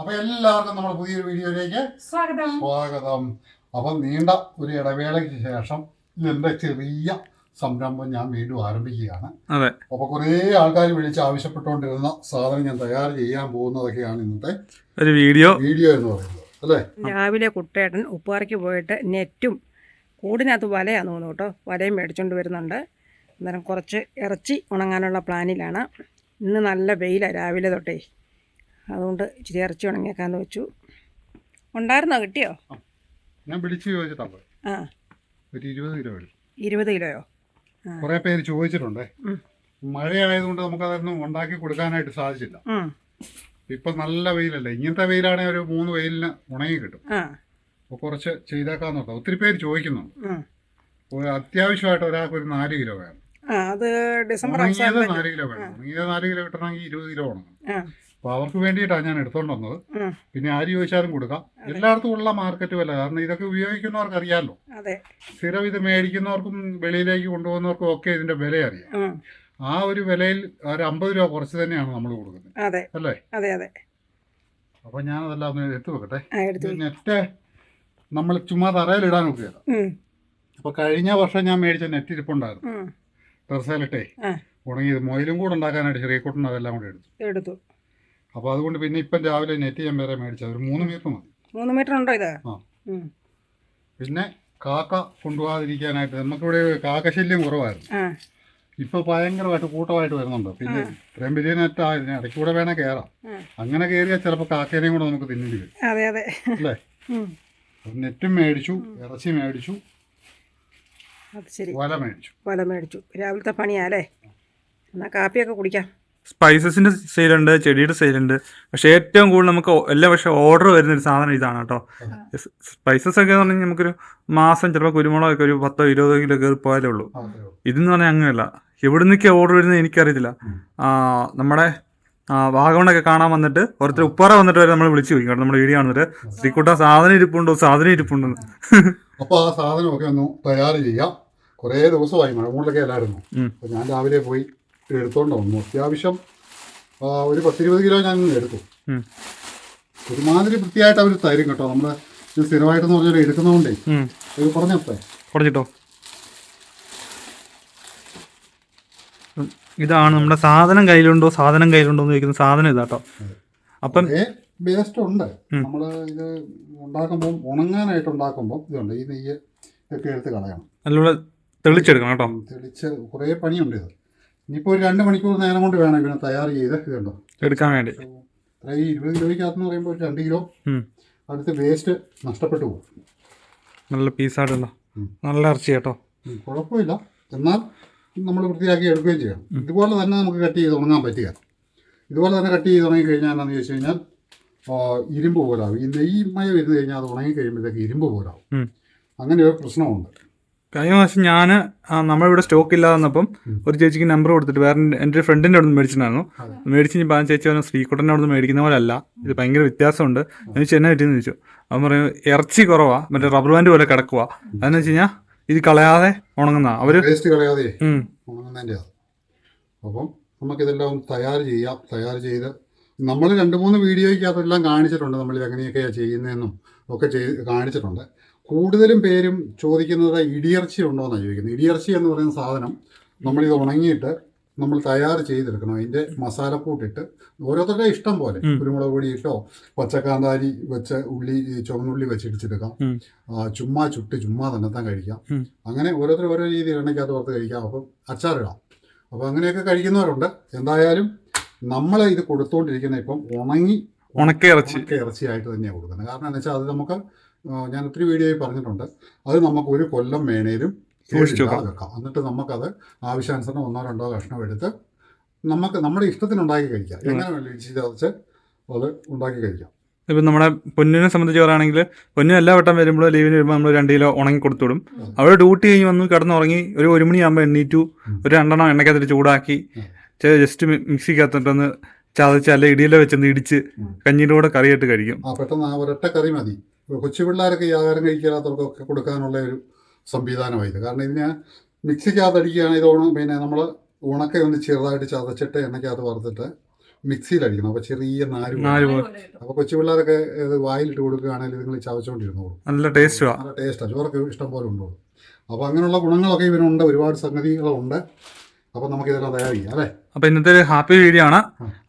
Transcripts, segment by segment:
അപ്പൊ എല്ലാവർക്കും നമ്മുടെ പുതിയൊരു വീഡിയോയിലേക്ക് സ്വാഗതം. സ്വാഗതം. അപ്പം നീണ്ട ഒരു ഇടവേളയ്ക്ക് ശേഷം എന്റെ ചെറിയ സംരംഭം ഞാൻ വീണ്ടും ആരംഭിക്കുകയാണ്. അതെ. അപ്പൊ കുറേ ആൾക്കാർ വിളിച്ച് ആവശ്യപ്പെട്ടുകൊണ്ടിരുന്ന സാധനം ഞാൻ തയ്യാർ ചെയ്യാൻ പോകുന്നതൊക്കെയാണ് ഇന്നത്തെ ഒരു വീഡിയോ. വീഡിയോ എന്ന് പറയുന്നത്. അല്ലേ? രാവിലെ കുട്ടേട്ടൻ ഉപ്പാറയ്ക്ക് പോയിട്ട് നെറ്റും കൂടിനകത്ത് വലയാന്ന് തോന്നുന്നു കേട്ടോ. വലയും മേടിച്ചുകൊണ്ട് വരുന്നുണ്ട്. അന്നേരം കുറച്ച് ഇറച്ചി ഉണങ്ങാനുള്ള പ്ലാനിലാണ്. ഇന്ന് നല്ല വെയിലാണ് രാവിലെ തൊട്ടേ. അതുകൊണ്ട് ഇച്ചിരി ഇറച്ചി ഉണങ്ങിയേക്കാന്ന് വെച്ചു. ഉണ്ടായിരുന്നോ? കിട്ടിയോ? ഞാൻ വിളിച്ചു ചോദിച്ചിട്ടുണ്ട് ആ. ഒരു ഇരുപത് കിലോ എടുക്കും ഇരുപത് കിലോയോ? കുറെ പേര് ചോദിച്ചിട്ടുണ്ട്. മഴയായതുകൊണ്ട് നമുക്കതൊന്നും ഉണ്ടാക്കി കൊടുക്കാനായിട്ട് സാധിച്ചില്ല. ഇപ്പൊ നല്ല വെയിലല്ലേ. ഇങ്ങനത്തെ വെയിലാണെങ്കിൽ ഒരു മൂന്ന് വെയിലിന് ഉണങ്ങി കിട്ടും. അപ്പൊ അപ്പോൾ കുറച്ച് ചെയ്തേക്കാന്ന് നോക്കാം ഒത്തിരി പേര് ചോദിക്കുന്നു ഒരു അത്യാവശ്യമായിട്ട് ഒരാൾക്ക് ഒരു നാല് കിലോ വേണം. അത് ഡിസംബർ നാല് കിലോ വേണം. ഉണങ്ങിയത് നാല് കിലോ കിട്ടണമെങ്കിൽ ഇരുപത് കിലോ ഉണങ്ങണം. അപ്പോൾ അവർക്ക് വേണ്ടിയിട്ടാണ് ഞാൻ എടുത്തോണ്ട് വന്നത്. പിന്നെ ആര് ചോദിച്ചാലും കൊടുക്കാം. എല്ലായിടത്തും ഉള്ള മാർക്കറ്റ് വില. കാരണം ഇതൊക്കെ ഉപയോഗിക്കുന്നവർക്ക് അറിയാമല്ലോ സ്ഥിരം ഇത് മേടിക്കുന്നവർക്കും വെളിയിലേക്ക് കൊണ്ടുപോകുന്നവർക്കും ഒക്കെ ഇതിന്റെ വില അറിയാം. ആ. ഒരു വിലയിൽ ഒരു അമ്പത് രൂപ കുറച്ച് തന്നെയാണ് നമ്മൾ കൊടുക്കുന്നത്. അല്ലേ? അതെ അതെ. അപ്പോൾ ഞാനതെല്ലാം ഒന്ന് എടുത്തു വെക്കട്ടെ. നെറ്റ് നമ്മൾ ചുമ്മാ തറയിലിടാൻ നോക്കിയതാണ് അപ്പൊ കഴിഞ്ഞ വർഷം ഞാൻ മേടിച്ച നെറ്റ് ഇരിപ്പുണ്ടായിരുന്നു. ടെറസയിലിട്ടേ ഉണങ്ങിയത്. മൊയിലും കൂടെ ഉണ്ടാക്കാനായിട്ട് ചെറിയക്കുട്ടൻ അതെല്ലാം കൂടെ എടുത്തു. എടുത്തു. അപ്പോൾ അതുകൊണ്ട് പിന്നെ ഇപ്പം രാവിലെ നെറ്റ് ഞാൻ വേറെ മേടിച്ചത് ഒരു മൂന്ന് മീറ്റർ മതി. മൂന്ന് മീറ്റർ ഉണ്ടോ ഇത്? ആ. പിന്നെ കാക്ക കൊണ്ടുപോകാതിരിക്കാനായിട്ട് നമുക്കിവിടെ കാക്കശല്യം കുറവായിരുന്നു. ഇപ്പോൾ ഭയങ്കരമായിട്ട് കൂട്ടമായിട്ട് വരുന്നുണ്ട്. പിന്നെ ഇത്രയും വലിയ നെറ്റ് ആയിരുന്നു ഇടയ്ക്ക് കൂടെ വേണേൽ കയറാം അങ്ങനെ കയറിയാൽ ചിലപ്പോൾ കാക്കേനെയും കൂടെ നമുക്ക് തിന്നേണ്ടി വരും. അതെ അതെ. അല്ലേ? നെറ്റും മേടിച്ചു ഇറച്ചി മേടിച്ചു അത് ശരി. വല മേടിച്ചു. വല മേടിച്ചു. രാവിലത്തെ പണിയാ അല്ലേ? എന്നാൽ കാപ്പിയൊക്കെ കുടിക്കാം. സ്പൈസസിന്റെ സെയിലുണ്ട് ചെടിയുടെ സെയിലുണ്ട്. പക്ഷെ ഏറ്റവും കൂടുതൽ നമുക്ക് എല്ലാ പക്ഷേ ഓർഡർ വരുന്ന ഒരു സാധനം ഇതാണ് കേട്ടോ. സ്പൈസസ് ഒക്കെ എന്ന് പറഞ്ഞാൽ നമുക്കൊരു മാസം ചിലപ്പോൾ കുരുമുളകൊക്കെ ഒരു പത്തോ ഇരുപതോ കിലോ കയറി പോയാലേ ഉള്ളൂ. ഇതെന്ന് പറഞ്ഞാൽ അങ്ങനെയല്ല. എവിടെ നിന്നൊക്കെ ഓർഡർ വരുന്നത് എനിക്കറിയത്തില്ല. നമ്മുടെ വാഗമണൊക്കെ കാണാൻ വന്നിട്ട് ഓരോരുത്തർ ഉപ്പാറ വന്നിട്ട് വരെ നമ്മൾ വിളിച്ചു ചോദിക്കും. നമ്മുടെ വീഡിയോ കാണുന്നത് ശ്രീക്കുട്ട സാധനം ഇരിപ്പുണ്ടോ? സാധനം ഇരിപ്പുണ്ടോ അപ്പോൾ ആ സാധനമൊക്കെ ഒന്ന് തയ്യാർ ചെയ്യാം. കുറേ ദിവസമായി മഴമൂടിലൊക്കെ അല്ലായിരുന്നു. ഞാൻ രാവിലെ പോയി എടുത്തോണ്ട് വന്നു. അത്യാവശ്യം ഒരു പത്തിരുപത് കിലോ ഞാൻ എടുത്തു. ഒരുമാതിരി വൃത്തിയായിട്ട് അവർ തരും കേട്ടോ. നമ്മൾ ഇത് സ്ഥിരമായിട്ടെന്ന് പറഞ്ഞാൽ എടുക്കുന്നതുകൊണ്ടേ അത് ഇത് പറഞ്ഞപ്പേ കുറച്ചിട്ടോ ഇതാണ് നമ്മുടെ സാധനം കയ്യിലുണ്ടോ? സാധനം കയ്യിലുണ്ടോ എന്ന് ചോദിക്കുന്ന സാധനം ഇതാട്ടോ. അപ്പം വേസ്റ്റ് ഉണ്ട്. നമ്മൾ ഇത് ഉണ്ടാക്കുമ്പോൾ ഉണങ്ങാനായിട്ട് ഉണ്ടാക്കുമ്പോൾ ഇതുണ്ട്. ഈ നെയ്യ് ഇതൊക്കെ എടുത്ത് കളയണം. നല്ലോണം തെളിച്ചെടുക്കണം കേട്ടോ. തെളിച്ച് കുറേ പണിയുണ്ട് ഇത്. ഇനിയിപ്പോൾ ഒരു രണ്ട് മണിക്കൂർ നേരം കൊണ്ട് വേണം ഇതിനെ തയ്യാർ ചെയ്ത് ഇതുണ്ടോ? എടുക്കാൻ വേണ്ടി. ഈ ഇരുപത് കിലോയ്ക്കകത്തെന്ന് പറയുമ്പോൾ ഒരു രണ്ട് കിലോ. അടുത്ത് വേസ്റ്റ് നഷ്ടപ്പെട്ടു പോകും. നല്ല പീസായിട്ടുണ്ടോ. നല്ല ഇറച്ചി കേട്ടോ. കുഴപ്പമില്ല. എന്നാൽ നമ്മൾ വൃത്തിയാക്കി എടുക്കുകയും ചെയ്യണം ഇതുപോലെ തന്നെ നമുക്ക് കട്ട് ചെയ്ത് ഉണങ്ങാൻ പറ്റുക. ഇതുപോലെ തന്നെ കട്ട് ചെയ്ത് ഉണങ്ങി കഴിഞ്ഞാൽ എന്താണെന്ന് ചോദിച്ചു കഴിഞ്ഞാൽ ഇരുമ്പ് പോലാവും. ഈ നെയ്മയ വരുന്ന കഴിഞ്ഞാൽ അത് ഉണങ്ങി കഴിയുമ്പോഴത്തേക്ക് ഇരുമ്പ് പോലാവും. അങ്ങനെ ഒരു പ്രശ്നമുണ്ട്. കഴിഞ്ഞ മാസം ഞാൻ നമ്മളിവിടെ സ്റ്റോക്ക് ഇല്ലാതെ വന്നപ്പം ഒരു ചേച്ചിക്ക് നമ്പർ കൊടുത്തിട്ട് വേറെ എന്റെ ഒരു ഫ്രണ്ടിന്റെ അവിടെ നിന്ന് മേടിച്ചിട്ടുണ്ടായിരുന്നു മേടിച്ച് കഴിഞ്ഞപ്പോൾ ആ ചേച്ചി പറഞ്ഞു ശ്രീകുട്ടന്റെ അവിടെ നിന്ന് മേടിക്കുന്ന പോലെ അല്ല ഇത് ഭയങ്കര വ്യത്യാസമുണ്ട്. എന്ന് വെച്ചാൽ എന്നെ പറ്റിയെന്ന്? ചോദിച്ചു. അവൻ പറയും ഇറച്ചി കുറവാ. മറ്റേ റബ്ബർ ബാൻഡ് പോലെ കിടക്കുക അതെന്ന് വെച്ച് കഴിഞ്ഞാൽ ഇത് കളയാതെ ഉണങ്ങുന്ന അവർ കളയാതെ ഉണങ്ങുന്നതിന്റെ അപ്പം നമുക്കിതെല്ലാം തയ്യാർ ചെയ്യാം. തയ്യാർ ചെയ്ത് നമ്മൾ രണ്ട് മൂന്ന് വീഡിയോയ്ക്കകത്തെല്ലാം കാണിച്ചിട്ടുണ്ട് നമ്മൾ എങ്ങനെയൊക്കെയാണ് ചെയ്യുന്നതെന്നും ഒക്കെ ചെയ്ത് കാണിച്ചിട്ടുണ്ട്. കൂടുതലും പേരും ചോദിക്കുന്നത് ഇടിയർച്ചി ഉണ്ടോ എന്നാണ് ചോദിക്കുന്നത്. ഇടിയർച്ചി എന്ന് പറയുന്ന സാധനം നമ്മളിത് ഉണങ്ങിയിട്ട് നമ്മൾ തയ്യാർ ചെയ്തെടുക്കണം. അതിന്റെ മസാലക്കൂട്ടിട്ട് ഓരോരുത്തരുടെ ഇഷ്ടം പോലെ. കുരുമുളക് പൊടി ഇട്ടോ പച്ചക്കാന്താരി വെച്ച് ഉള്ളി ചുവന്നുള്ളി വെച്ചിടിച്ചെടുക്കാം. ഇടിച്ചെടുക്കാം ചുമ്മാ ചുട്ട് ചുമ്മാ തന്നെത്താൻ കഴിക്കാം. അങ്ങനെ ഓരോരുത്തർ ഓരോ രീതിയിൽ എണ്ണയ്ക്കകത്ത് പുറത്ത് കഴിക്കാം. അപ്പം അച്ചാറിടാം. അപ്പോൾ അങ്ങനെയൊക്കെ കഴിക്കുന്നവരുണ്ട്. എന്തായാലും നമ്മൾ ഇത് കൊടുത്തുകൊണ്ടിരിക്കുന്ന ഇപ്പം ഉണങ്ങി ഉണക്ക ഇറച്ചി. ആയിട്ട് ഇറച്ചിയായിട്ട് തന്നെയാണ് കൊടുക്കുന്നത്. കാരണം എന്ന് വെച്ചാൽ അത് നമുക്ക് ഞാൻ ഒത്തിരി വീഡിയോയിൽ പറഞ്ഞിട്ടുണ്ട്. അത് നമുക്ക് ഒരു കൊല്ലം വേണേലും വെക്കാം. എന്നിട്ട് നമുക്കത് ആവശ്യാനുസരണം ഒന്നോ രണ്ടോ കഷ്ണം എടുത്ത് നമുക്ക് നമ്മുടെ ഇഷ്ടത്തിന് ഉണ്ടാക്കി കഴിക്കാം എങ്ങനെ വേണം ഇടിച്ച് ചതച്ച് അത് ഉണ്ടാക്കി കഴിക്കാം. ഇപ്പം നമ്മുടെ പൊന്നിനെ സംബന്ധിച്ച് പറയുകയാണെങ്കിൽ പൊന്നിന് എല്ലാ വട്ടം വരുമ്പോൾ ലീവിന് വരുമ്പോൾ നമ്മൾ രണ്ട് കിലോ ഉണങ്ങി കൊടുത്തുവിടും അവിടെ ഡ്യൂട്ടി കഴിഞ്ഞ് വന്ന് കിടന്നുറങ്ങി ഒരു ഒരു മണിയാകുമ്പോൾ എണ്ണീറ്റു ഒരു രണ്ടെണ്ണം എണ്ണയ്ക്കകത്തിട്ട് ചൂടാക്കി ജസ്റ്റ് മിക്സിക്കകത്തിട്ടൊന്ന് ചതച്ച് അല്ലെ ഇടിയിലെ വെച്ചൊന്ന് ഇടിച്ച് കഞ്ഞിയിലൂടെ കറിയായിട്ട് കഴിക്കും. ആ പെട്ടെന്ന് ആ ഒരൊറ്റ കറി മതി. കൊച്ചു പിള്ളേരൊക്കെ ഈ ആഹാരം കഴിക്കാത്തവർക്കൊക്കെ കൊടുക്കാനുള്ള ഒരു സംവിധാനമായത്. കാരണം ഇതിന് മിക്സിക്കകത്ത് അടിക്കുകയാണെങ്കിൽ ഇത് ഉണ പിന്നെ നമ്മൾ ഉണക്ക ഒന്ന് ചെറുതായിട്ട് ചതച്ചിട്ട് എണ്ണയ്ക്കകത്ത് വറുത്തിട്ട് മിക്സിയിലടിക്കണം. അപ്പോൾ ചെറിയ നാര്. നാല് അപ്പോൾ കൊച്ചു പിള്ളേരൊക്കെ ഇത് വായിലിട്ട് കൊടുക്കുകയാണെങ്കിൽ നിങ്ങൾ ചവച്ചുകൊണ്ടിരുന്നോളൂ നല്ല ടേസ്റ്റ് നല്ല ടേസ്റ്റാണ് ചോറൊക്കെ ഇഷ്ടം പോലെ ഉണ്ടോളൂ. അപ്പോൾ അങ്ങനെയുള്ള ഗുണങ്ങളൊക്കെ ഇതിനുണ്ട് ഒരുപാട് സംഗതികളുണ്ട്. അപ്പോൾ നമുക്കിതെല്ലാം തയ്യാറിക്കാം അല്ലേ? അപ്പോൾ ഇന്നത്തെ ഒരു ഹാപ്പി വീഡിയോ ആണ്.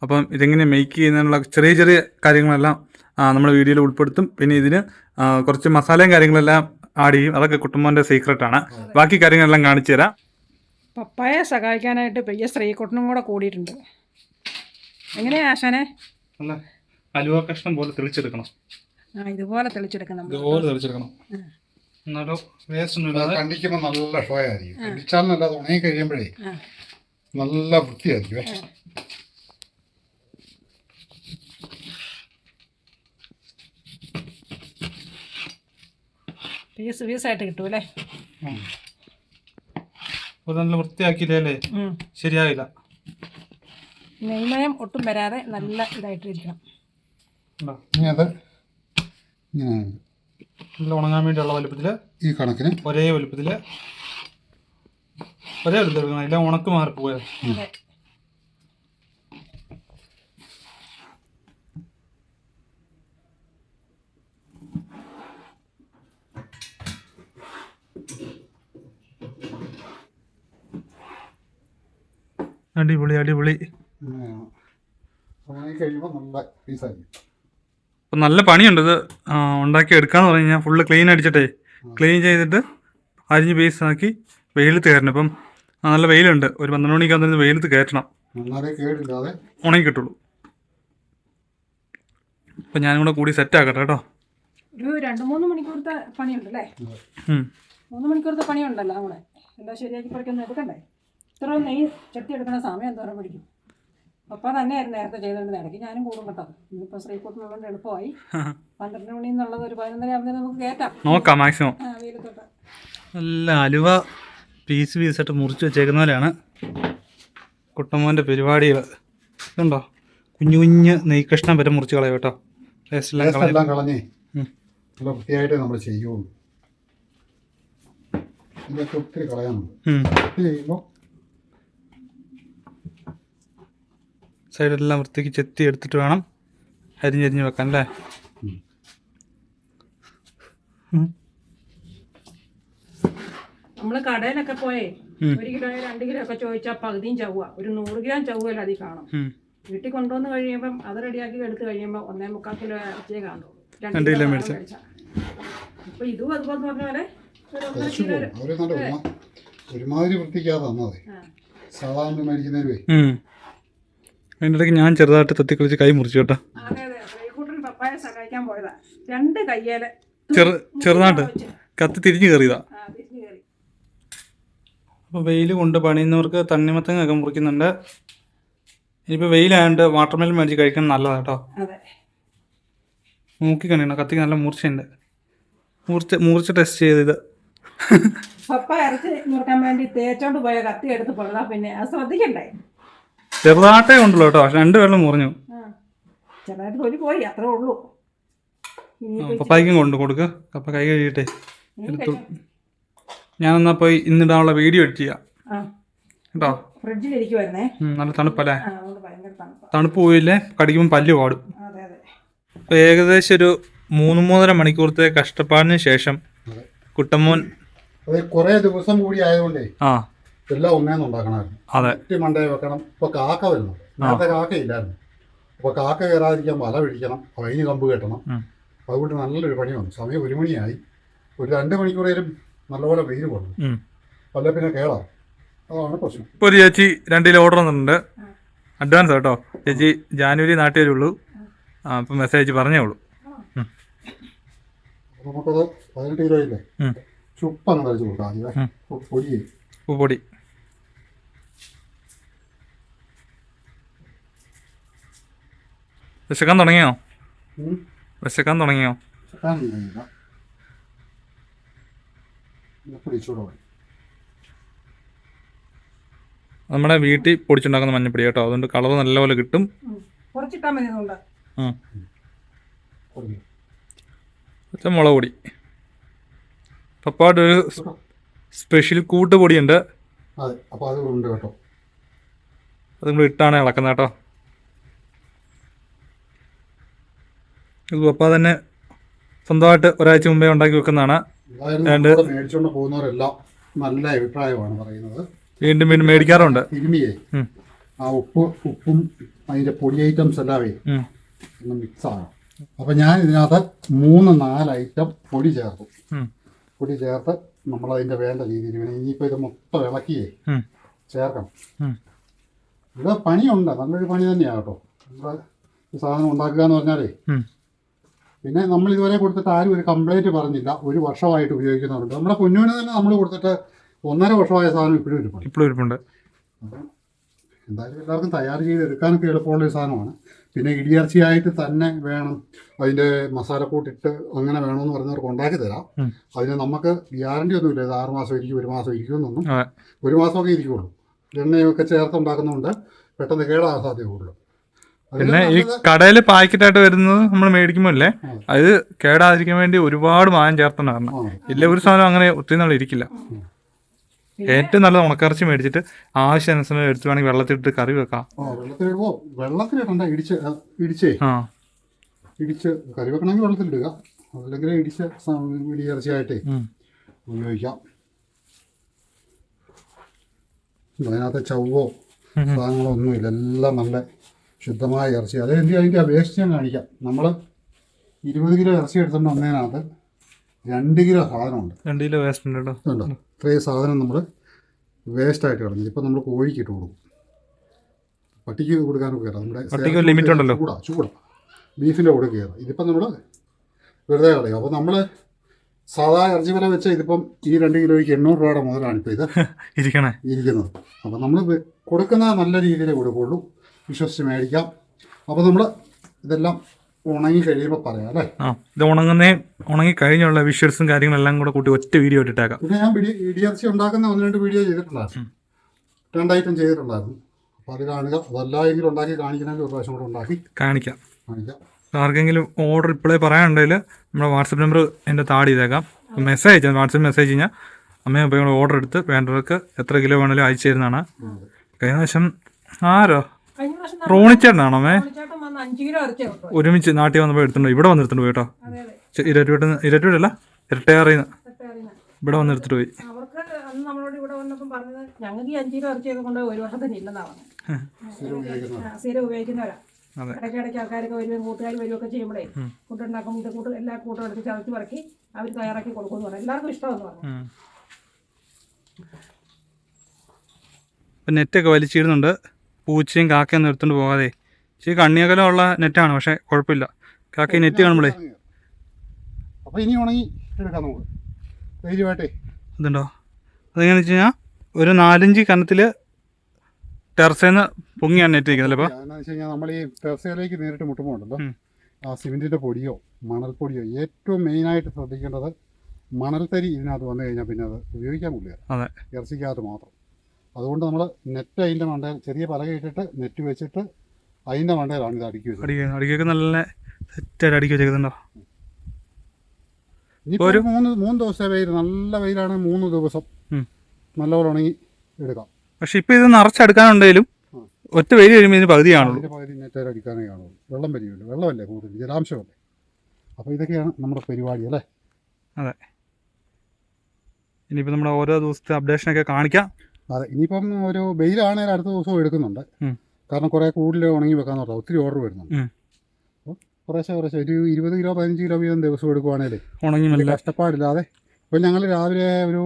അപ്പം ഇതെങ്ങനെ മേക്ക് ചെയ്യുന്നതിനുള്ള ചെറിയ ചെറിയ കാര്യങ്ങളെല്ലാം ആ, നമ്മുടെ വീഡിയോയിൽ ഉൾപ്പെടുത്തും. പിന്നെ ഇതിന് കുറച്ച് മസാലയും കാര്യങ്ങളെല്ലാം ആഡ് ചെയ്യും. അതൊക്കെ കുട്ടുമ്പോന്റെ സീക്രട്ടാണ് ബാക്കി കാര്യങ്ങളെല്ലാം കാണിച്ചു തരാം. പപ്പായെ സഹായിക്കാനായിട്ട് പെയ്യ ശ്രീകുട്ടനും കൂടെ കൂടിയിട്ടുണ്ട്. എങ്ങനെയാ ആശാനെ? നല്ല അലുവ കഷ്ണം പോലെ തെളിച്ചെടുക്കണം. ആ ഇതുപോലെ തെളിച്ചെടുക്കണം. നമ്മൾ ഇതുപോലെ തെളിച്ചെടുക്കണം. എന്നാലോ വേസ്റ്റ് ഒന്നും ഇല്ലാതെ കണ്ടിക്കുമ്പോൾ നല്ല ഷോ ആയിരിക്കും. കണ്ടിച്ചാലിനല്ല അത് ഉണങ്ങി കഴിയുമ്പോഴേ നല്ല വൃത്തിയായിരിക്കും. പീസ് പീസായിട്ട് കിട്ടും അല്ലേ? നല്ല വൃത്തിയാക്കിയില്ലേ ശരിയാവില്ല നെയ്മയം ഒട്ടും വരാതെ നല്ല ഇതായിട്ടിരിക്കണം. ഉണ്ടോ? ഇനി അത് ഇങ്ങനെ നല്ല ഉണങ്ങാൻ വേണ്ടിയുള്ള വലുപ്പത്തിൽ ഈ കണക്കിന്. ഒരേ വലുപ്പത്തിൽ ഒരേ വലുപ്പത്തിൽ എല്ലാം ഉണക്ക് മാറിപ്പോയത് അടിപൊളി അടിപൊളി. അപ്പം നല്ല പണിയുണ്ട് ഇത്. ഉണ്ടാക്കി എടുക്കാന്ന് പറഞ്ഞു കഴിഞ്ഞാൽ ഫുള്ള് ക്ലീൻ അടിച്ചിട്ടേ. ക്ലീൻ ചെയ്തിട്ട് അരിഞ്ഞ് പീസാക്കി വെയിലത്ത് കയറണം. ഇപ്പം നല്ല വെയിലുണ്ട്. ഒരു പന്ത്രണ്ട് മണിക്ക് അന്നേരം വെയിലത്ത് കയറ്റണം. ഉണങ്ങി കിട്ടുള്ളൂ. അപ്പം ഞാനും കൂടെ കൂടി സെറ്റ് ആക്കട്ടെ കേട്ടോ. ഒരു രണ്ട് മൂന്ന് മണിക്കൂറത്തെ പണിയുണ്ടല്ലേ. മൂന്ന് മണിക്കൂറത്തെ പണിയുണ്ടല്ലോ നമ്മളെ എന്താ ശരിയാക്കി പഠിക്കൊന്നും എടുക്കണ്ടേ ഇത്ര നെയ്യ് ചെത്തിയെടുക്കുന്ന സമയം എന്തോരം പിടിക്കും? പപ്പ തന്നെയായിരുന്നു നേരത്തെ ചെയ്തുകൊണ്ട് ഇടയ്ക്ക് ഞാനും കൂടും കേട്ടോ. ഇന്നിപ്പോൾ ശ്രീകുട്ടിനുള്ളതുകൊണ്ട് എളുപ്പമായി. പന്ത്രണ്ട് മണി എന്നുള്ളത് ഒരു പതിനൊന്നര ആകുമ്പോൾ നമുക്ക് കേറ്റാം. നോക്കാം മാക്സിമം. നല്ല അലുവ പീസ് പീസായിട്ട് മുറിച്ച് വെച്ചേക്കുന്ന പോലെയാണ്. കുട്ടമ്മോന്റെ പരിപാടികൾ. ഇതുണ്ടോ? കുഞ്ഞു കുഞ്ഞ് നെയ്ക്കഷ്ണം വരെ മുറിച്ച് കളയും കേട്ടോ. ടേസ്റ്റ് എല്ലാം കളഞ്ഞേ നല്ല വൃത്തിയായിട്ട് നമ്മൾ ചെയ്യുള്ളൂ. ഇതൊക്കെ ഒത്തിരി കളയാനുണ്ട്. ചെയ്യുമ്പോൾ സൈഡെല്ലാം വൃത്തിക്ക് ചെത്തി എടുത്തിട്ട് വേണം അരിഞ്ഞരിഞ്ഞ് വെക്കാൻ അല്ലേ. നമ്മൾ കടയിലൊക്കെ പോയേ. ഒരു കിലോ രണ്ട് കിലോ ഒക്കെ ചോദിച്ചാൽ പകുതിയും ചവ്വ ഒരു നൂറ് ഗ്രാം ചവ്വല്ല അതിൽ കാണും. വീട്ടിൽ കൊണ്ടുവന്ന് കഴിയുമ്പം അത് റെഡിയാക്കി എടുത്ത് കഴിയുമ്പോൾ ഒന്നേ മുക്കാൽ കിലോ ഇറച്ചിയെ കാണുള്ളൂ രണ്ട് കിലോ മേടിച്ച. അപ്പൊ ഇതും അതുപോലെ പറഞ്ഞ പോലെ ഒരുമാതിരി വൃത്തിക്കാതെ. സാധാരണ മേടിക്കുന്നതിന്. അതിന്റെ ഇടയ്ക്ക് ഞാൻ ചെറുതായിട്ട് തത്തി കളിച്ച് കൈ മുറിച്ചു കേട്ടോ. പപ്പായെ സഹായിക്കാൻ പോയതാ. രണ്ട് കയ്യേലെ ചെറു ചെറുതായിട്ട്. കത്തി തിരിഞ്ഞ് കയറിയതാ. അപ്പോൾ വെയിൽ കൊണ്ട് പണിയുന്നവർക്ക് തണ്ണിമത്തങ്ങൊക്കെ മുറിക്കുന്നുണ്ട്. ഇനിയിപ്പോൾ വെയിലായതുകൊണ്ട് വാട്ടർ മെലൻ മേടിച്ച് കഴിക്കാൻ നല്ലതാണ് കേട്ടോ. മൂക്കി കണ്ടിട്ടോ കത്തിക്ക് നല്ല മുറിച്ചുണ്ട് മുറിച്ച് മുറിച്ച് ടെസ്റ്റ് ചെയ്തത് പപ്പ ഇറച്ചി മുറിക്കാൻ വേണ്ടി തേച്ചോണ്ട് പോയ കത്തി എടുത്ത് പൊള്ളാ പിന്നെ. അത് ശ്രദ്ധിക്കണ്ടേ? ചെറുതായിട്ടേ ഉണ്ടല്ലോ കേട്ടോ. പക്ഷെ രണ്ട് വെള്ളം മുറിഞ്ഞു. ആ. ചെറുതായിട്ട് തൊലി പോയി അത്രേ ഉള്ളൂ. ഇനി പപ്പായ്ക്കും കൊണ്ട് കൊടുക്ക. കപ്പ കൈ കഴുകിട്ടെ എടുത്തു. ഞാനെന്നാ പോയി ഇന്നിടാനുള്ള വീഡിയോ എഡിറ്റ് ചെയ്യാം. കേട്ടോ? ഫ്രിഡ്ജിലിരിക്കുവായിരുന്നേ? നല്ല തണുപ്പല്ലേ? തണുപ്പാ. പോയില്ലേ? കടിക്കുമ്പോൾ പല്ല് പാടും അതെ അതെ. അപ്പോൾ ഏകദേശം ഒരു മൂന്ന് മൂന്നര മണിക്കൂറത്തെ കഷ്ടപ്പാടിന് ശേഷം കുട്ടമോൻ കുട്ടമ്മോൻ കുറേ ദിവസം കൂടി ആയതുകൊണ്ടേ ആ. എല്ലാം ഒന്നേന്ന് ഉണ്ടാക്കണമായിരുന്നു. അതെ. ഒറ്റ മണ്ടയെ വെക്കണം. ഇപ്പൊ കാക്ക വരുന്നു. നേരത്തെ കാക്കയില്ലായിരുന്നു അപ്പൊ കാക്ക കയറാതിരിക്കാൻ വല പിടിക്കണം അതിന് കമ്പ് കെട്ടണം. അതുകൊണ്ട് നല്ലൊരു പണി വന്നു. സമയം ഒരു മണിയായി. ഒരു രണ്ട് മണിക്കൂറേലും നല്ലപോലെ വെയിൽ കൊള്ളു. അല്ല പിന്നെ കേളാം. അതാണ് പ്രശ്നം. ഇപ്പോൾ ഒരു ചേച്ചി രണ്ട് കിലോ ഓർഡർ തന്നിട്ടുണ്ട്. അഡ്വാൻസ് കേട്ടോ. ചേച്ചി ജാനുവരി നാട്ടിൽ വരുള്ളൂ അപ്പൊ മെസ്സേജ് പറഞ്ഞേ ഉള്ളൂ അപ്പോൾ നമുക്കത് പതിനെട്ട് കിലോ ഇല്ലേ ചുപ്പ് ചുപ്പങ്ങ് തളിച്ച് കൊടുക്കാം ആദ്യമേ. ഉം. പൊടിയേ ഉപ്പൊടി വിശക്കാൻ തുടങ്ങിയോ. വിശക്കാൻ തുടങ്ങിയോ നമ്മുടെ വീട്ടിൽ പൊടിച്ചുണ്ടാക്കുന്ന മഞ്ഞപ്പൊടി കേട്ടോ. അതുകൊണ്ട് കളർ നല്ലപോലെ കിട്ടും. കുറച്ച് പൊടി. മുളക് പൊടി പപ്പാട്ട് ഒരു സ്പെഷ്യൽ കൂട്ടുപൊടിയുണ്ട്. അതെ അപ്പോൾ അത് ഉണ്ട് കേട്ടോ. അത് നമ്മൾ ഇട്ടാണ് ഇളക്കുന്നത് കേട്ടോ. ഇത് പപ്പ തന്നെ സ്വന്തമായിട്ട് ഒരാഴ്ച മുമ്പേ ഉണ്ടാക്കി വെക്കുന്നതാണ്. മേടിച്ചുകൊണ്ട് പോകുന്നവരെല്ലാം നല്ല അഭിപ്രായമാണ് പറയുന്നത്. വീണ്ടും വീണ്ടും മേടിക്കാറുണ്ട്. തിരുമിയേ. ഉം. ആ ഉപ്പ് ഉപ്പും അതിന്റെ പൊടി ഐറ്റംസ് എല്ലാവേ. ഒന്ന് മിക്സ് അപ്പം ഞാൻ ഇതിനകത്ത് മൂന്ന് നാല് ഐറ്റം പൊടി ചേർത്തു. പൊടി ചേർത്ത് നമ്മളതിന്റെ വേണ്ട രീതിയിൽ വേണം. ഇനിയിപ്പോൾ ഇത് മൊത്തം ഇളക്കിയേ. ചേർക്കണം. ഇവിടെ പണിയുണ്ട്. നല്ലൊരു പണി തന്നെയാണ് കേട്ടോ. നമ്മുടെ ഈ സാധനം ഉണ്ടാക്കുക എന്ന് പറഞ്ഞാലേ. പിന്നെ നമ്മൾ ഇതുവരെ കൊടുത്തിട്ട് ആരും ഒരു കംപ്ലൈന്റ് പറഞ്ഞില്ല. ഒരു വർഷമായിട്ട് ഉപയോഗിക്കുന്നുണ്ട്. നമ്മുടെ കുഞ്ഞുവിന് തന്നെ നമ്മൾ കൊടുത്തിട്ട് ഒന്നര വർഷമായ സാധനം ഇപ്പോഴും ഇരിപ്പുണ്ട്. ഇപ്പോഴും ഇരിപ്പുണ്ട്. എന്തായാലും എല്ലാവർക്കും തയ്യാർ ചെയ്ത് എടുക്കാനൊക്കെ എളുപ്പമുള്ള ഒരു സാധനമാണ്. പിന്നെ ഇടിയർച്ചയായിട്ട് തന്നെ വേണം. അതിന്റെ മസാലക്കൂട്ടിട്ട് അങ്ങനെ വേണമെന്ന് പറഞ്ഞവർക്ക് ഉണ്ടാക്കി തരാം. അതിന് നമുക്ക് ഗ്യാരണ്ടി ഒന്നുമില്ല. ഇത് ആറ് മാസം ഇരിക്കും ഒരു മാസം ഇരിക്കുമെന്നൊന്നും എന്നൊന്നും. ഒരു മാസമൊക്കെ ഇരിക്കുള്ളൂ. എണ്ണയൊക്കെ ചേർത്ത് ഉണ്ടാക്കുന്നതുകൊണ്ട് പെട്ടെന്ന് കേടാകാൻ സാധ്യത കൂടുതലും. പിന്നെ ഈ കടയിൽ പാക്കറ്റായിട്ട് വരുന്നത് നമ്മൾ മേടിക്കുമ്പോൾ അല്ലേ? അത് കേടാതിരിക്കാൻ വേണ്ടി ഒരുപാട് മായം ചേർത്തുണ്ടാകണം ഇല്ല ഒരു സാധനം അങ്ങനെ ഒത്തിരി നാൾ ഇരിക്കില്ല. ഏറ്റവും നല്ല ഉണക്കറച്ചി മേടിച്ചിട്ട് ആവശ്യാനുസരണം എടുത്ത് വേണമെങ്കിൽ വെള്ളത്തിലിട്ട് കറി വെക്കാം. ആ വെള്ളത്തിലിടുമ്പോൾ വെള്ളത്തിലിടണ്ട ഇടിച്ച് ആ, ഇടിച്ചേ. ആ. ഇടിച്ച് കറി വെക്കണമെങ്കിൽ വെള്ളത്തിലിടുക അല്ലെങ്കിൽ ഇടിച്ച് സ- ഇടിയിറച്ചിയായിട്ടേ ഉപയോഗിക്കാം. അതിനകത്ത് ചവ്വോ സാധനങ്ങളോ ഒന്നുമില്ല എല്ലാം നല്ല ശുദ്ധമായ ഇറച്ചി. അത് എന്ത് അതിന്റെ വേസ്റ്റ് ഞാൻ കാണിക്കാം. നമ്മൾ ഇരുപത് കിലോ ഇറച്ചി എടുത്തുകൊണ്ട് വന്നതിനകത്ത് രണ്ട് കിലോ സാധനമുണ്ട്. രണ്ട് കിലോ വേസ്റ്റ് ഉണ്ട് കേട്ടോ. കണ്ടോ? ഇത്രയും സാധനം നമ്മൾ വേസ്റ്റായിട്ട് കളഞ്ഞു. ഇപ്പം നമ്മൾ കോഴിക്ക് ഇട്ട് കൊടുക്കും. പട്ടിക്ക് കൊടുക്കാനൊക്കെ കയറാം നമ്മുടെ പട്ടിക്ക് ഉണ്ടല്ലോ. ചൂടാ ചൂടാ. ബീഫിന്റെ കൂടെ കയറാം ഇതിപ്പം നമ്മൾ വെറുതെ കളയും. അപ്പോൾ നമ്മൾ സാധാ ഇറച്ചി വില വെച്ചാൽ ഇതിപ്പം ഈ രണ്ട് കിലോയ്ക്ക് എണ്ണൂറ് രൂപയുടെ മുതലാണ് ഇപ്പോൾ ഇത് ഇരിക്കണേ. ഇരിക്കുന്നത്. അപ്പോൾ നമ്മൾ കൊടുക്കുന്ന നല്ല രീതിയിലേ കൊടുക്കുള്ളൂ വിശ്വസിച്ച് മേടിക്കാം. അപ്പോൾ നമ്മൾ ഇതെല്ലാം ഉണങ്ങി കഴിയുമ്പോൾ പറയാം അല്ലേ? ആ ഇത് ഉണങ്ങുന്ന ഉണങ്ങി കഴിഞ്ഞുള്ള വിഷ്വൽസും കാര്യങ്ങളെല്ലാം കൂടെ കൂട്ടി ഒറ്റ വീഡിയോ ഇട്ടിട്ടേക്കാം. പിന്നെ ഞാൻ ഇടിയർച്ചി ഉണ്ടാക്കുന്ന ഒന്ന് രണ്ട് വീഡിയോ ചെയ്തിട്ടുണ്ടായിരുന്നു. രണ്ട് ഐറ്റം ചെയ്തിട്ടുണ്ടായിരുന്നു. അപ്പോൾ അത് കാണുക അതല്ല എങ്കിലും ഉണ്ടാക്കി കാണിക്കണമെങ്കിൽ ഒരു പ്രാവശ്യം കൂടെ ഉണ്ടാക്കി കാണിക്കാം. കാണിക്കാം. ആർക്കെങ്കിലും ഓർഡർ ഇപ്പോഴേ പറയാനുണ്ടെങ്കിൽ നമ്മുടെ വാട്സപ്പ് നമ്പർ എന്റെ താടി ചെയ്തേക്കാം മെസ്സേജ് അയച്ചാൽ വാട്സപ്പ് മെസ്സേജ് കഴിഞ്ഞാൽ അമ്മയും അപ്പോൾ ഓർഡർ എടുത്ത് വേണ്ടവർക്ക് എത്ര കിലോ വേണമെങ്കിലും അയച്ചു തരുന്നതാണ്. കഴിഞ്ഞ പ്രാവശ്യം ആരോ? റോണിച്ചേട്ടനാണോ അമ്മേ? ഒരുമിച്ച് നാട്ടിൽ വന്നപ്പോൾ എടുത്തിട്ടുണ്ട്. ഇവിടെ വന്നിട്ടുണ്ട് പോയി കേട്ടോ. ഇരട്ടി ഇരട്ടുവീടല്ല ഇരട്ടയാറിന്ന്. ഇവിടെ വന്നെടുത്തിട്ട് പോയി. അവർക്ക് അന്ന് നമ്മളോട് ഇവിടെ വന്നപ്പോൾ പറഞ്ഞത് ഞങ്ങൾക്ക് ഈ അഞ്ച് കിലോ ഇറച്ചിയൊക്കെ കൊണ്ട് ഒരു വർഷത്തിന് ഇല്ലെന്നാ പറഞ്ഞത്. സ്ഥിരം ഉപയോഗിക്കുന്നത് ആ, സ്ഥിരം ഉപയോഗിക്കുന്നവരാ. അതെ. ഇടയ്ക്ക് ഇടയ്ക്ക് ആൾക്കാരൊക്കെ വരുകയും കൂട്ടുകാർ വരികയൊക്കെ ചെയ്യുമ്പോഴേ കൂട്ടുണ്ടാക്കും ഇത് കൂട്ട് എല്ലാ കൂട്ടും എടുത്ത് ചതച്ച് പറക്കി അവർ തയ്യാറാക്കി കൊടുക്കുമെന്ന് പറഞ്ഞു. എല്ലാവർക്കും ഇഷ്ടമെന്ന് പറഞ്ഞു. നെറ്റൊക്കെ വലിച്ചിടുന്നുണ്ട്. പൂച്ചയും കാക്കയൊന്നും എടുത്തുകൊണ്ട് പോകാതെ ഇച്ചിരി കണ്ണിയകലമുള്ള നെറ്റാണ് പക്ഷേ കുഴപ്പമില്ല. കാക്കി നെറ്റ് കാണുമ്പോഴേ അപ്പോൾ ഇനി ഉണങ്ങി എടുക്കാം നമുക്ക്. ധൈര്യമായിട്ടേ ഇതുണ്ടോ? അതെങ്ങനെയാണെന്ന് വെച്ച് കഴിഞ്ഞാൽ ഒരു നാലഞ്ച് കനത്തിൽ ടെറസേന്ന് പൊങ്ങിയാണ് നെറ്റ് ഇരിക്കുന്നത് അപ്പോൾ എന്താണെന്ന് വെച്ച് കഴിഞ്ഞാൽ നമ്മൾ ഈ ടെറസയിലേക്ക് നേരിട്ട് മുട്ടുമ്പോൾ ഉണ്ടല്ലോ ആ സിമെന്റിന്റെ പൊടിയോ മണൽപ്പൊടിയോ ഏറ്റവും മെയിനായിട്ട് ശ്രദ്ധിക്കേണ്ടത് മണൽത്തരി ഇതിനകത്ത് വന്നു കഴിഞ്ഞാൽ പിന്നെ അത് ഉപയോഗിക്കാൻ കൊള്ളുക. അതെ. ഇറച്ചിക്കകത്ത് മാത്രം. അതുകൊണ്ട് നമ്മൾ നെറ്റ് അതിന്റെ മണ്ടയിൽ ചെറിയ പലക ഇട്ടിട്ട് നെറ്റ് വെച്ചിട്ട് അതിന്റെ മണ്ടയിലാണ് ഇത് അടുക്കി വെച്ചത് അടിക്കുക അടിക്കൊക്കെ നല്ല സെറ്റായിട്ട് അടുക്കി വെച്ചേക്കുന്നുണ്ടോ? ഇനിയിപ്പോൾ ഒരു മൂന്ന് മൂന്ന് ദിവസത്തെ വെയിൽ നല്ല വെയിലാണ് മൂന്ന് ദിവസം. നല്ലപോലെ ഉണങ്ങി എടുക്കാം. പക്ഷെ ഇപ്പൊ ഇത് നിറച്ചെടുക്കാനുണ്ടെങ്കിലും. ഒറ്റ വെയിൽ കഴിയുമ്പോൾ ഇതിന് പകുതി കാണുള്ളൂ. പകുതി നെറ്റേരം അടിക്കാനേ കാണുള്ളൂ. വെള്ളം വരികയുള്ളൂ. വെള്ളമല്ലേ കൂടുതൽ? ജലാംശമല്ലേ? അപ്പോൾ ഇതൊക്കെയാണ് നമ്മുടെ പരിപാടി അല്ലേ? അതെ. ഇനിയിപ്പോൾ നമ്മുടെ ഓരോ ദിവസത്തെ അപ്ഡേഷനൊക്കെ കാണിക്കാം. അതെ ഇനിയിപ്പം ഒരു വെയിലാണെങ്കിൽ അടുത്ത ദിവസവും എടുക്കുന്നുണ്ട്. കാരണം കുറേ കൂടുതൽ ഉണങ്ങി വെക്കാൻ തുടങ്ങാം ഒത്തിരി ഓർഡർ വരുന്നുണ്ട്. അപ്പോൾ കുറേശ്ശെ കുറേശ്ശെ. ഒരു ഇരുപത് കിലോ പതിനഞ്ച് കിലോ വീതം ദിവസം എടുക്കുവാണെങ്കിൽ ഉണങ്ങി കഷ്ടപ്പാടില്ലാതെ. ഇപ്പോൾ ഞങ്ങൾ രാവിലെ ഒരു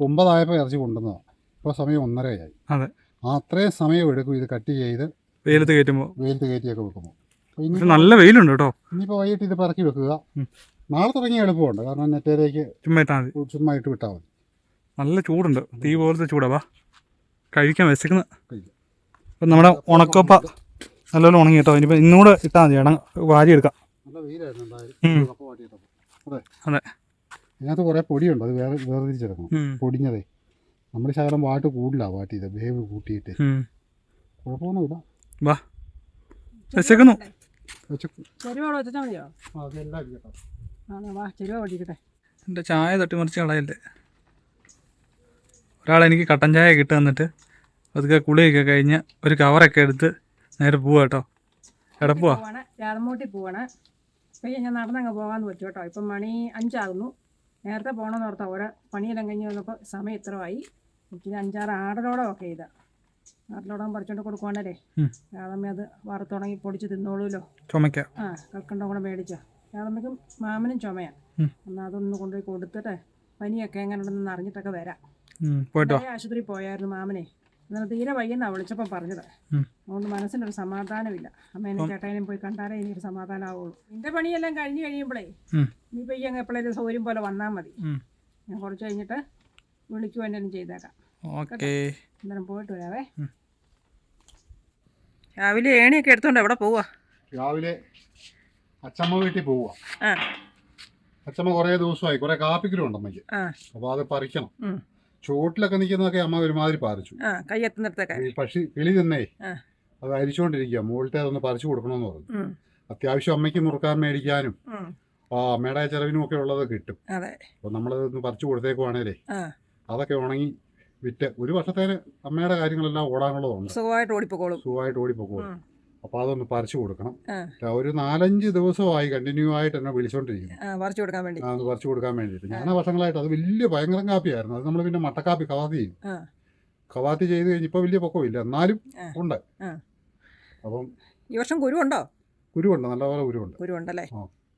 ഒമ്പതായപ്പോൾ ഇറച്ചി കൊണ്ടുവന്നതാണ് ഇപ്പോൾ സമയം ഒന്നരയായി. അതെ. ആ അത്രയും സമയം എടുക്കും ഇത് കട്ട് ചെയ്ത് വെയിലത്ത് കയറ്റുമ്പോൾ വെയിലത്ത് കയറ്റിയൊക്കെ വെക്കുമ്പോൾ. നല്ല വെയിലുണ്ട് കേട്ടോ. ഇനിയിപ്പോൾ വൈകിട്ട് ഇത് പറക്കി വെക്കുക. നാളെ തുടങ്ങി എളുപ്പമുണ്ട്. കാരണം നെറ്റേലേക്ക് ചുമ്മാ ഇട്ടാൽ മതി. ചുമ്മാ ഇട്ട് വിട്ടാൽ മതി. നല്ല ചൂടുണ്ട്. തീ പോലത്തെ ചൂടാവാ കഴിക്കാൻ വിശക്കുന്ന. കഴിക്കാം. ഇപ്പം നമ്മുടെ ഉണക്കപ്പ നല്ലപോലെ ഉണങ്ങി കേട്ടോ ഇനിയിപ്പോൾ ഇന്നുകൂടെ ഇട്ടാൽ മതി. ഇടം വാരി എടുക്കാം നല്ല വെയിലായിരുന്നു എന്തായാലും. ഉം. കപ്പ വാട്ടിയിട്ടപ്പോൾ അതെ. അതെ. ഇതിനകത്ത് കുറേ പൊടിയുണ്ട്. അത് വേറെ വേർതിരിച്ചെടുക്കണം ഉം. പൊടിഞ്ഞതേ. നമ്മൾ ശകലം വാട്ട് കൂടില്ല വാട്ടിയത് വേവ് കൂട്ടിയിട്ട്. കുഴപ്പമൊന്നുമില്ല വാ. വിശക്കുന്നു വെച്ച് ചെരുവോടെ വെച്ചാൽ മതിയോ? ആ, അതെല്ലാം കേട്ടോ ആ വാ. ചെരുവ ഓടിക്കട്ടെ എന്റെ ചായ തട്ടിമറിച്ച് കളയല്ലേ? ഒരാളെനിക്ക് കട്ടൻ ചായ കിട്ടുക എന്നിട്ട് അതൊക്കെ കുളിയൊക്കെ കഴിഞ്ഞ് ഒരു കവറൊക്കെ എടുത്ത് നേരെ പോവാ കേട്ടോ. എവിടെ പോവാ? പോവാണ്. രാമൂട്ടി പോവാണ്. പയ്യെ ഞാൻ നടന്നങ്ങ് പോകാമെന്ന് വെച്ചു കേട്ടോ. ഇപ്പം മണി അഞ്ചാകുന്നു. നേരത്തെ പോകണമെന്ന് ഓർത്താ ഓരോ പണിയെല്ലാം കഴിഞ്ഞ് വന്നപ്പോൾ സമയം ഇത്രമായി എനിക്ക് അഞ്ചാറ് ആടലോടം ഒക്കെ ചെയ്താ ആടലോടം പറിച്ചോണ്ട് കൊടുക്കുവാണല്ലേ? രാതമ്മ അത് വറുത്തുണങ്ങി പൊടിച്ച് തിന്നോളൂല്ലോ ചുമക്ക ആ കൽക്കണ്ടം കൂടെ മേടിച്ചോ. രാതമ്മയ്ക്കും മാമനും ചുമയാണ്. എന്നാൽ അതൊന്ന് കൊണ്ടുപോയി കൊടുത്തിട്ട് പനിയൊക്കെ എങ്ങനെ ഉണ്ടെന്ന് അറിഞ്ഞിട്ടൊക്കെ വരാം. ആശുപത്രി പോയായിരുന്നു മാമനെ. എന്നാൽ തീരെ വയ്യെന്നാ വിളിച്ചപ്പോൾ പറഞ്ഞത്. അതുകൊണ്ട് മനസ്സിനൊരു സമാധാനമില്ല. അമ്മേനും ചേട്ടാനും പോയി കണ്ടാലേ എനിക്കൊരു സമാധാനമാവുള്ളൂ നിന്റെ പണിയെല്ലാം കഴിഞ്ഞ് കഴിയുമ്പോഴേ. നീ പയ്യെ അങ്ങ് എപ്പോഴേലും സൗകര്യം പോലെ വന്നാൽ മതി. ഞാൻ കുറച്ച് കഴിഞ്ഞിട്ട് വിളിക്കുമോ എന്തെങ്കിലും ചെയ്തേക്കാം. ഓക്കേ. അന്നേരം പോയിട്ട് വരാവേ. രാവിലെ ഏണിയൊക്കെ എടുത്തോണ്ട് എവിടെ പോവാ? രാവിലെ അച്ചമ്മ വീട്ടിൽ പോവുക ആ. അച്ചമ്മ കുറേ ദിവസമായി. കുറേ കാപ്പിക്കലും അമ്മയ്ക്ക് ആ. അപ്പോൾ അത് പറിക്കണം. ഉം. ചുവട്ടിലൊക്കെ നിൽക്കുന്നതൊക്കെ അമ്മ ഒരുമാതിരി പാറിച്ചു. ആ കൈ എത്തുന്നിടത്തൊക്കെ ഈ പക്ഷി കിളി തന്നേ. അത് അരിച്ചുകൊണ്ടിരിക്കുക മുകളിലത്തെ അതൊന്ന് പറിച്ചു കൊടുക്കണമെന്ന് പറഞ്ഞു. അത്യാവശ്യം അമ്മയ്ക്ക് മുറുക്കാൻ മേടിക്കാനും ആ അമ്മയുടെ ചെലവിനും ഒക്കെ ഉള്ളത് കിട്ടും. അപ്പൊ നമ്മളതൊന്ന് പറിച്ചു കൊടുത്തേക്കുവാണേലേ അതൊക്കെ ഉണങ്ങി വിറ്റ് ഒരു വർഷത്തേന് അമ്മയുടെ കാര്യങ്ങളെല്ലാം ഓടാനുള്ളതുണ്ട്. സുഖമായിട്ട് ഓടിപ്പോക്കോളും. സുഖമായിട്ട് ഓടിപ്പോകും ഉം. അപ്പോൾ അതൊന്ന് പറിച്ചു കൊടുക്കണം. ഒരു നാലഞ്ച് ദിവസമായി കണ്ടിന്യൂ ആയിട്ട് എന്നെ വിളിച്ചോണ്ടിരിക്കുന്നു. പറിച്ചു കൊടുക്കാൻ വേണ്ടി. അത് പറിച്ചു കൊടുക്കാൻ വേണ്ടിയിട്ട്. ഞാൻ വർഷങ്ങളായിട്ട് അത് വലിയ ഭയങ്കരം കാപ്പിയായിരുന്നു. അത് നമ്മൾ പിന്നെ മട്ടക്കാപ്പി കവാത്തി ചെയ്യും. കവാത്തി ചെയ്ത് കഴിഞ്ഞ് ഇപ്പോൾ വലിയ പൊക്കമില്ല എന്നാലും ഉണ്ട്. അപ്പം ഈ വർഷം കുരുവുണ്ടോ? കുരുവുണ്ട്. നല്ലപോലെ കുരുവുണ്ട്.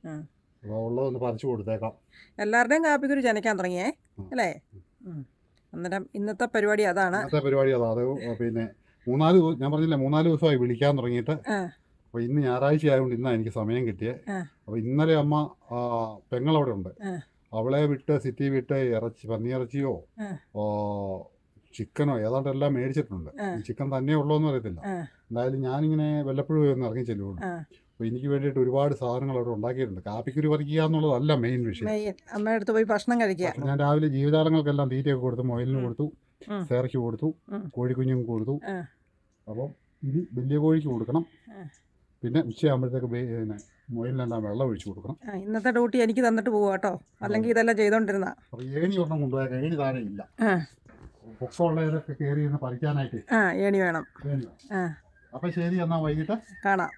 ഉം. അപ്പോൾ ഉള്ളതൊന്ന് പറിച്ചു കൊടുത്തേക്കാം. എല്ലാവരുടെയും കാപ്പി കുരു ജനിക്കാൻ തുടങ്ങിയേ അല്ലേ? അന്നേരം ഇന്നത്തെ പരിപാടി അതാണ്. ഇന്നത്തെ പരിപാടി അതാ. അത് പിന്നെ മൂന്നാൽ ദിവസം ഞാൻ പറഞ്ഞില്ല മൂന്നാൽ ദിവസമായി വിളിക്കാൻ തുടങ്ങിയിട്ട്. അപ്പൊ ഇന്ന് ഞായറാഴ്ച ആയതുകൊണ്ട് ഇന്നാണ് എനിക്ക് സമയം കിട്ടിയത് അപ്പൊ ഇന്നലെ അമ്മ പെങ്ങളവിടെ ഉണ്ട് അവളെ വിട്ട് സിറ്റി വിട്ട് ഇറച്ചി പന്നിയിറച്ചിയോ ചിക്കനോ ഏതാണ്ട് എല്ലാം മേടിച്ചിട്ടുണ്ട്. ചിക്കൻ തന്നെ ഉള്ളോന്ന് അറിയത്തില്ല. എന്തായാലും ഞാനിങ്ങനെ വല്ലപ്പോഴും ഒന്ന് ഇറങ്ങി ചെല്ലുള്ളൂ. അപ്പൊ അപ്പോൾ എനിക്ക് വേണ്ടിയിട്ട് ഒരുപാട് സാധനങ്ങൾ അവിടെ ഉണ്ടാക്കിയിട്ടുണ്ട്. കാപ്പിക്കുരു പറിക്കുക എന്നുള്ളതല്ല മെയിൻ വിഷയം. അമ്മയുടെ അടുത്ത് പോയി ഭക്ഷണം കഴിക്കുക. ഞാൻ രാവിലെ ജീവജാലങ്ങൾക്കെല്ലാം തീറ്റയൊക്കെ കൊടുത്തു മൊയിലിന് കൊടുത്തു. സേറയ്ക്ക് കൊടുത്തു കോഴിക്കുഞ്ഞും കോഴിക്കുഞ്ഞുങ്ങൾക്ക് കൊടുത്തു. അപ്പം ഇനി വലിയ കോഴിക്ക് കൊടുക്കണം. പിന്നെ ഉച്ചയാകുമ്പോഴത്തേക്ക് പിന്നെ മുയലിനെല്ലാം വെള്ളം ഒഴിച്ചു കൊടുക്കണം. ആ, ഇന്നത്തെ ഡ്യൂട്ടി എനിക്ക് തന്നിട്ട് പോവാ കേട്ടോ. അല്ലെങ്കിൽ ഇതെല്ലാം ചെയ്തോണ്ടിരുന്ന. അപ്പോൾ ഏണി ഒരെണ്ണം കൊണ്ടുപോയാൽ ഏണി താഴെ ഇല്ല. ആ. പൊക്കമുള്ളതൊക്കെ കയറി ഇരുന്ന് പറിക്കാനായിട്ട് ആ ഏണി വേണം. ഏണി വേണം. ആ. അപ്പം ശരി എന്നാൽ വൈകിട്ട്. കാണാം.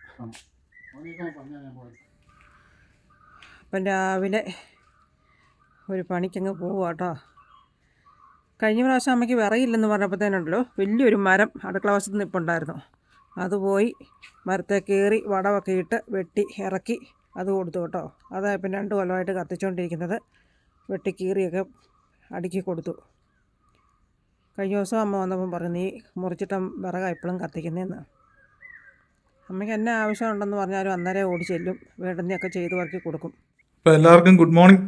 വൈകിട്ട് പറഞ്ഞാൽ ഞാൻ പോകാം. അപ്പം രാവിലെ ഒരു പണിക്കങ്ങ് പോവുക കേട്ടോ. കഴിഞ്ഞ പ്രാവശ്യം അമ്മയ്ക്ക് വിറയില്ലെന്ന് പറഞ്ഞപ്പോഴത്തേനുണ്ടല്ലോ വലിയൊരു മരം അടുക്കള വശത്ത് നിൽപ്പുണ്ടായിരുന്നു അത് പോയി മരത്തെ കയറി വടമൊക്കെ ഇട്ട് വെട്ടി ഇറക്കി അത് കൊടുത്തു കേട്ടോ. അതായത് പിന്നെ രണ്ട് കൊല്ലമായിട്ട് കത്തിച്ചുകൊണ്ടിരിക്കുന്നത്. വെട്ടി കീറിയൊക്കെ അടുക്കി കൊടുത്തു. കഴിഞ്ഞ ദിവസം അമ്മ വന്നപ്പം പറഞ്ഞു നീ മുറിച്ചിട്ട വിറക ഇപ്പോഴും കത്തിക്കുന്നതെന്ന് അമ്മയ്ക്ക് എന്നെ ആവശ്യമുണ്ടെന്ന് പറഞ്ഞാലും അന്നേരം ഓടി ചെല്ലും. വേണ്ടുന്നതൊക്കെ ചെയ്ത് വർക്കി കൊടുക്കും. അപ്പോൾ എല്ലാവർക്കും ഗുഡ് മോർണിംഗ്.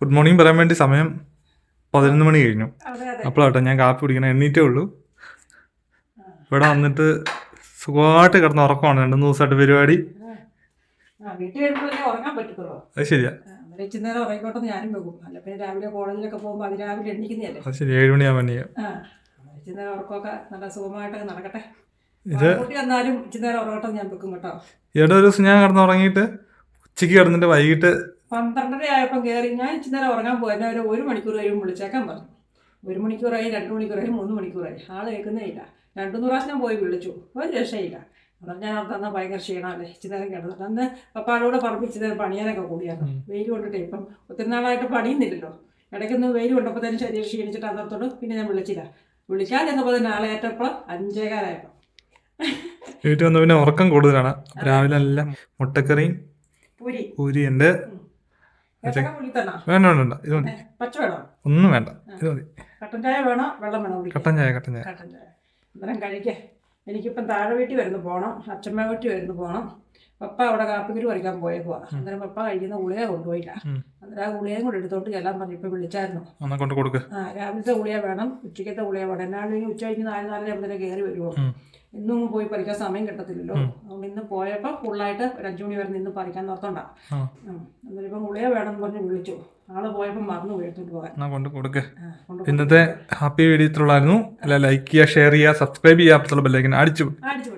ഗുഡ് മോർണിംഗ് പറയാൻ വേണ്ടി സമയം. പതിനൊന്ന് മണി കഴിഞ്ഞു. അപ്പോഴാട്ടോ ഞാൻ കാപ്പി കുടിക്കണം എണ്ണീറ്റേ ഉള്ളൂ. ഇവിടെ വന്നിട്ട് സുഖമായിട്ട് കിടന്ന് ഉറക്കമാണ്. രണ്ടു ദിവസമായിട്ട് പരിപാടി. അത് ശരിയാ. അത് ശരി ഏഴ് മണിയാ മണി ഇത് ഒരു ദിവസം ഞാൻ കിടന്ന് ഉറങ്ങിയിട്ട് ഉച്ചയ്ക്ക് കിടന്നിട്ട് വൈകിട്ട് പന്ത്രണ്ടര ആയപ്പം കയറി ഞാൻ ഇച്ചിരി നേരം ഉറങ്ങാൻ പോയി അവർ ഒരു മണിക്കൂർ കഴിയുമ്പോൾ വിളിച്ചേക്കാൻ പറഞ്ഞു. ഒരു മണിക്കൂറായി രണ്ട് മണിക്കൂറായി മൂന്ന് മണിക്കൂറായി ആൾ കേൾക്കുന്നേ ഇല്ല. രണ്ടു മൂന്ന് പ്രാവശ്യം ഞാൻ പോയി വിളിച്ചു. ഒരു രക്ഷയില്ല. ഞാൻ തന്നെ ഭയങ്കര ക്ഷീണമല്ലേ? ഇച്ചിരി നേരം കിടന്നിട്ട് അന്ന് പപ്പാരോട് പറമ്പ് ഇച്ചിരി നേരം പണിയാനൊക്കെ കൂടിയാണ് വെയിൽ കൊണ്ടിട്ടേ ഇപ്പം ഒത്തിരി നാളായിട്ട് പണിയുന്നില്ലല്ലോ. ഇടയ്ക്കൊന്ന് വെയിൽ കൊണ്ടപ്പോൾ തന്നെ ശരീരം ക്ഷീണിച്ചിട്ട് അന്നത്തോട് പിന്നെ ഞാൻ വിളിച്ചില്ല. വിളിക്കാൻ ചെന്നപ്പോൾ തന്നെ ആളെ ഏറ്റപ്പോൾ അഞ്ചേകാലായപ്പോൾ വീട്ടിൽ വന്ന് പിന്നെ ഉറക്കം കൂടുതലാണ്. രാവിലെ എല്ലാം മുട്ടക്കറിയും പൂരി. പൂരി തന്നാ വേണ്ട വേണ്ട ഇത് മതി. ഒന്നും വേണ്ട. ഇത് മതി. കട്ടൻ ചായ വേണോ? വെള്ളം വേണോ? കട്ടൻ ചായ കട്ടൻ ചായ. കട്ടൻ ചായ. അന്നേരം കഴിക്കേ. എനിക്കിപ്പം താഴെ വീട്ടിൽ വരുന്നു പോകണം അച്ഛമ്മ വീട്ടിൽ വരുന്നു പോകണം പപ്പ അവിടെ കാപ്പിക്കുരു പറിക്കാൻ പോയേക്കുവാ. അന്നേരം പപ്പ കഴിക്കുന്ന ഗുളിക കൊണ്ടുപോയില്ല. അന്നേരം ആ ഗുളികയും കൂടെ എടുത്തോണ്ട് ചെല്ലാൻ പറഞ്ഞു. ഇപ്പം വിളിച്ചായിരുന്നു. കൊണ്ട് കൊടുക്കുക ആ രാവിലത്തെ ഗുളിക വേണം. ഉച്ചയ്ക്കത്തെ ഗുളിക വേണം. ഇനി ഉച്ച കഴിഞ്ഞ് നാല് നാലര ആകുമ്പോഴത്തേക്ക് കയറി വരുമോ. ഇന്നും പോയി പറിക്കാൻ സമയം കിട്ടത്തില്ലല്ലോ. അതുകൊണ്ട് ഇന്ന് പോയപ്പോൾ ഫുള്ളായിട്ട് ഒരു അഞ്ചു മണി വരെ നിന്ന് പറിക്കാൻ നിർത്തണ്ട. ഇപ്പം ഗുളിക വേണമെന്ന് പറഞ്ഞ് വിളിച്ചു. ആൾ പോയപ്പോൾ മറന്നു പോയിട്ട് എടുത്തോണ്ട് പോകാൻ. കൊണ്ട് കൊടുക്ക്. ഇന്നത്തെ ഹാപ്പി വീഡിയോ ഇത്രയുള്ളായിരുന്നു. അല്ല ലൈക്ക് ചെയ്യുക ഷെയർ ചെയ്യുക സബ്സ്ക്രൈബ് ചെയ്യുക ബെല്ലൈക്കൻ അടിച്ചു. അടിച്ചു